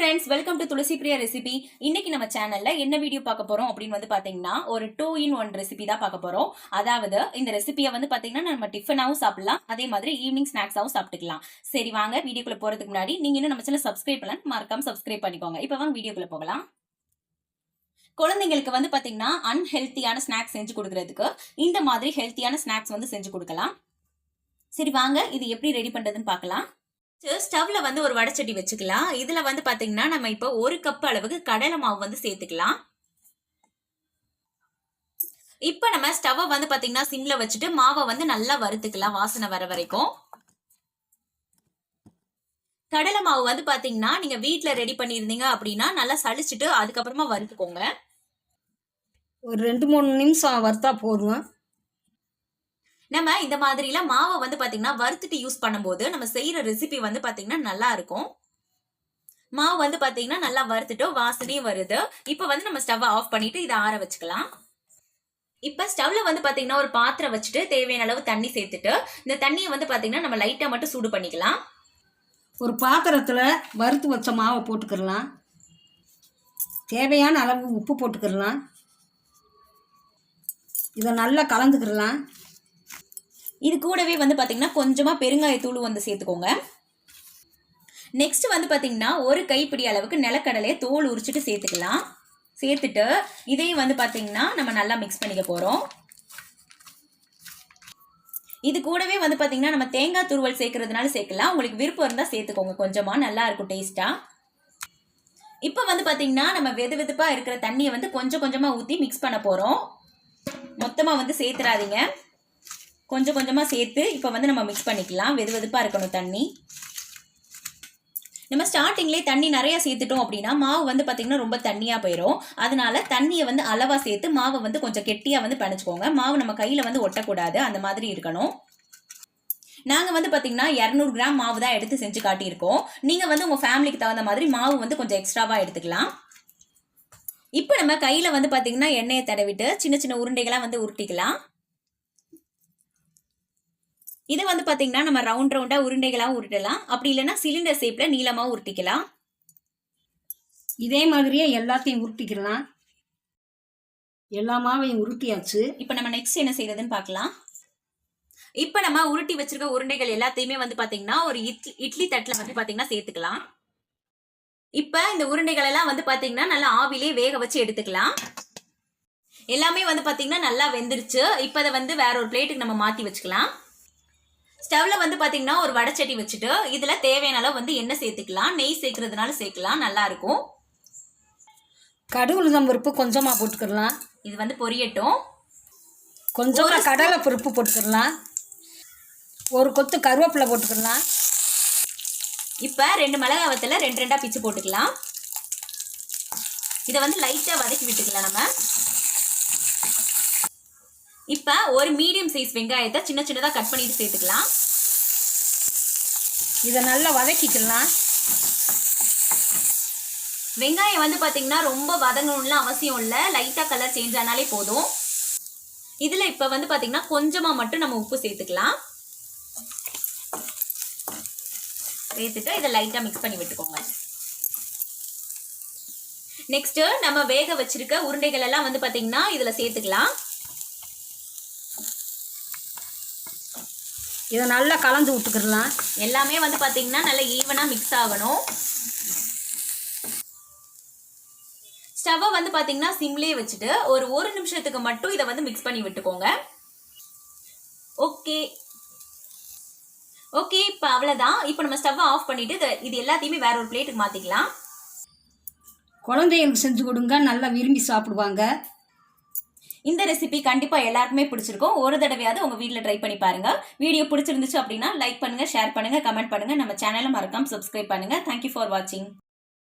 Friends welcome to Thulasi Priya recipe இன்னைக்கு நம்ம சேனல்ல என்ன வீடியோ பார்க்க போறோம் அப்படின்னு வந்து பாத்தீங்கன்னா ஒரு டூ இன் ஒன் ரெசிபி தான் பார்க்க போறோம். அதாவது இந்த ரெசிபியை வந்து பாத்தீங்கன்னா நம்ம டிஃபனாகவும் சாப்பிடலாம். அதே மாதிரி ஈவினிங் ஸ்நாக்ஸாகவும் சாப்பிட்டுக்கலாம். சரி வாங்க வீடியோக்குள்ள போறதுக்கு முன்னாடி நீங்க இன்னும் நம்ம சேனல் சப்ஸ்கிரைப் பண்ணலாம் மறக்காம சப்ஸ்கிரைப் பண்ணிக்கோங்க. இப்போ வாங்க வீடியோக்குள்ள போகலாம். குழந்தைங்களுக்கு வந்து பாத்தீங்கன்னா அன்ஹெல்த்தியான ஸ்நாக்ஸ் செஞ்சு கொடுக்கறதுக்கு இந்த மாதிரி ஹெல்த்தியான ஸ்நாக்ஸ் வந்து செஞ்சு கொடுக்கலாம். சரி வாங்க இது எப்படி ரெடி பண்றதுன்னு பார்க்கலாம். ஸ்டவ்ல வந்து ஒரு வடச்சட்டி வச்சுக்கலாம். இதுல வந்து பாத்தீங்கன்னா நம்ம இப்போ ஒரு கப் அளவுக்கு கடலை மாவு வந்து சேர்த்துக்கலாம். இப்போ நம்ம ஸ்டவ்வை வந்து பாத்தீங்கன்னா சிம்ல வச்சுட்டு மாவை வந்து நல்லா வறுத்துக்கலாம் வாசனை வர வரைக்கும். கடலை மாவு வந்து பாத்தீங்கன்னா நீங்க வீட்டில் ரெடி பண்ணியிருந்தீங்க அப்படின்னா நல்லா சளிச்சுட்டு அதுக்கப்புறமா வறுத்துக்கோங்க. ஒரு ரெண்டு மூணு நிமிஷம் வறுத்தா போதும். நம்ம இந்த மாதிரிலாம் மாவை வந்து பார்த்தீங்கன்னா வறுத்துட்டு யூஸ் பண்ணும்போது நம்ம செய்கிற ரெசிபி வந்து பார்த்தீங்கன்னா நல்லா இருக்கும். மாவு வந்து பார்த்தீங்கன்னா நல்லா வறுத்துட்டு வாசனையும் வருது. இப்போ வந்து நம்ம ஸ்டவ் ஆஃப் பண்ணிட்டு இதை ஆற வச்சுக்கலாம். இப்ப ஸ்டவ்ல வந்து பாத்தீங்கன்னா ஒரு பாத்திரம் வச்சுட்டு தேவையான அளவு தண்ணி சேர்த்துட்டு இந்த தண்ணியை வந்து பாத்தீங்கன்னா நம்ம லைட்டா மட்டும் சூடு பண்ணிக்கலாம். ஒரு பாத்திரத்தில் வறுத்து வச்ச மாவை போட்டுக்கிடலாம். தேவையான அளவு உப்பு போட்டுக்கிடலாம். இதை நல்லா கலந்துக்கிடலாம். இது கூடவே வந்து பார்த்திங்கன்னா கொஞ்சமாக பெருங்காயத்தூள் வந்து சேர்த்துக்கோங்க. நெக்ஸ்ட் வந்து பார்த்திங்கன்னா ஒரு கைப்பிடி அளவுக்கு நிலக்கடலையை தோல் உரிச்சிட்டு சேர்த்துக்கலாம். சேர்த்துட்டு இதையும் வந்து பார்த்திங்கன்னா நம்ம நல்லா மிக்ஸ் பண்ணிக்க போகிறோம் இது கூடவே வந்து பார்த்திங்கன்னா நம்ம தேங்காய் துருவல் சேர்க்கறதுனால சேர்க்கலாம். உங்களுக்கு விருப்பம் இருந்தால் சேர்த்துக்கோங்க. கொஞ்சமாக நல்லா இருக்கும் டேஸ்ட்டாக இப்போ வந்து பார்த்திங்கன்னா நம்ம வெது வெதுப்பாக இருக்கிற தண்ணியை வந்து கொஞ்சம் கொஞ்சமாக ஊற்றி மிக்ஸ் பண்ண போகிறோம் மொத்தமாக வந்து சேர்த்துறாதீங்க. கொஞ்சம் கொஞ்சமாக சேர்த்து இப்போ வந்து நம்ம மிக்ஸ் பண்ணிக்கலாம். வெது வெதுப்பாக இருக்கணும் தண்ணி. நம்ம ஸ்டார்டிங்லேயே தண்ணி நிறைய சேர்த்துட்டோம் அப்படின்னா மாவு வந்து பார்த்திங்கன்னா ரொம்ப தண்ணியாக போயிடும் அதனால தண்ணியை வந்து அளவாக சேர்த்து மாவை வந்து கொஞ்சம் கெட்டியாக வந்து பணிச்சுக்கோங்க மாவு நம்ம கையில் வந்து ஒட்டக்கூடாது. அந்த மாதிரி இருக்கணும். நாங்கள் வந்து பார்த்தீங்கன்னா இரநூறு கிராம் மாவு தான் எடுத்து செஞ்சு காட்டியிருக்கோம். நீங்கள் வந்து உங்கள் ஃபேமிலிக்கு தகுந்த மாதிரி மாவு வந்து கொஞ்சம் எக்ஸ்ட்ராவாக எடுத்துக்கலாம். இப்போ நம்ம கையில் வந்து பார்த்தீங்கன்னா எண்ணெயை தடவிட்டு சின்ன சின்ன உருண்டைகளாக வந்து உருட்டிக்கலாம். இது வந்து பாத்தீங்கன்னா நம்ம ரவுண்ட் ரவுண்டா உருண்டைகளாகவும் உருட்டலாம். அப்படி இல்லைன்னா சிலிண்டர் ஷேப்ல நீளமாவும் உருட்டிக்கலாம். இதே மாதிரியே எல்லாத்தையும் உருட்டிக்கிடலாம் எல்லா மாவையும் உருட்டியாச்சு. இப்போ நம்ம நெக்ஸ்ட் என்ன செய்யறதுன்னு பார்க்கலாம் இப்போ நம்ம உருட்டி வச்சிருக்க உருண்டைகள் எல்லாத்தையுமே வந்து பாத்தீங்கன்னா ஒரு இட்லி இட்லி தட்டுல வந்து பாத்தீங்கன்னா சேர்த்துக்கலாம். இப்போ இந்த உருண்டைகள் எல்லாம் வந்து பாத்தீங்கன்னா நல்லா ஆவிலே வேக வச்சு எடுத்துக்கலாம். எல்லாமே வந்து பாத்தீங்கன்னா நல்லா வெந்துருச்சு. இப்போ அதை வந்து வேற ஒரு பிளேட்டுக்கு நம்ம மாத்தி வச்சுக்கலாம். ஸ்டவ்ல வந்து பாத்தீங்கன்னா ஒரு வடச்சட்டி வச்சுட்டு இதுல தேவையான அளவு வந்து எண்ணெய் சேர்த்துக்கலாம். நெய் சேர்க்கறதுனால சேர்க்கலாம். நல்லா இருக்கும். கடுகுளுதம் பருப்பு கொஞ்சமாக போட்டுக்கிடலாம் இது வந்து பொரியட்டும். கொஞ்சமாக கடலை பருப்பு போட்டுக்கிடலாம் ஒரு கொத்து கருவேப்பிலை போட்டுக்கிடலாம் இப்ப ரெண்டு மிளகா வத்தல ரெண்டு ரெண்டா பிச்சு போட்டுக்கலாம். இதை வந்து லைட்டா வதக்கி விட்டுக்கலாம் நம்ம. இப்ப ஒரு மீடியம் சைஸ் வெங்காயத்தை சின்ன சின்னதா கட் பண்ணிட்டு சேர்த்துக்கலாம். இதை நல்லா வதக்கிக்கலாம். வெங்காயம் வந்து பாத்தீங்கன்னா ரொம்ப வதங்கணும்லாம் அவசியம் இல்லை. லைட்டா கலர் சேஞ்ச் ஆனாலே போதும். இதுல இப்ப வந்து பாத்தீங்கன்னா கொஞ்சமா மட்டும் நம்ம உப்பு சேர்த்துக்கலாம். சேர்த்துட்டு இதை லைட்டா மிக்ஸ் பண்ணி விட்டுக்கோங்க. நெக்ஸ்ட் நம்ம வேக வச்சிருக்க உருண்டைகள் எல்லாம் வந்து பாத்தீங்கன்னா இதுல சேர்த்துக்கலாம். இதை நல்லா கலந்து விட்டுக்கிடலாம் எல்லாமே வந்து பார்த்திங்கன்னா நல்லா ஈவனாக மிக்ஸ் ஆகணும். ஸ்டவ்வை வந்து பார்த்திங்கன்னா சிம்லேயே வச்சுட்டு ஒரு ஒரு நிமிஷத்துக்கு மட்டும் இதை வந்து மிக்ஸ் பண்ணி விட்டுக்கோங்க. ஓகே ஓகே இப்போ அவ்வளோதான் இப்போ நம்ம ஸ்டவ்வை ஆஃப் பண்ணிவிட்டு இது எல்லாத்தையுமே வேற ஒரு பிளேட்டுக்கு மாற்றிக்கலாம் குழந்தைங்களுக்கு செஞ்சு கொடுங்க. நல்லா விரும்பி சாப்பிடுவாங்க. இந்த ரெசிபி கண்டிப்பாக எல்லாருக்குமே பிடிச்சிருக்கும். ஒரு தடவையாவது உங்கள் வீட்டில் ட்ரை பண்ணி பாருங்கள் வீடியோ பிடிச்சிருந்துச்சு அப்படின்னா லைக் பண்ணுங்கள் ஷேர் பண்ணுங்கள் கமெண்ட் பண்ணுங்க. நம்ம சேனலை மறக்காமல் சப்ஸ்கிரைப் பண்ணுங்க. தேங்க்யூ ஃபார் வாட்சிங்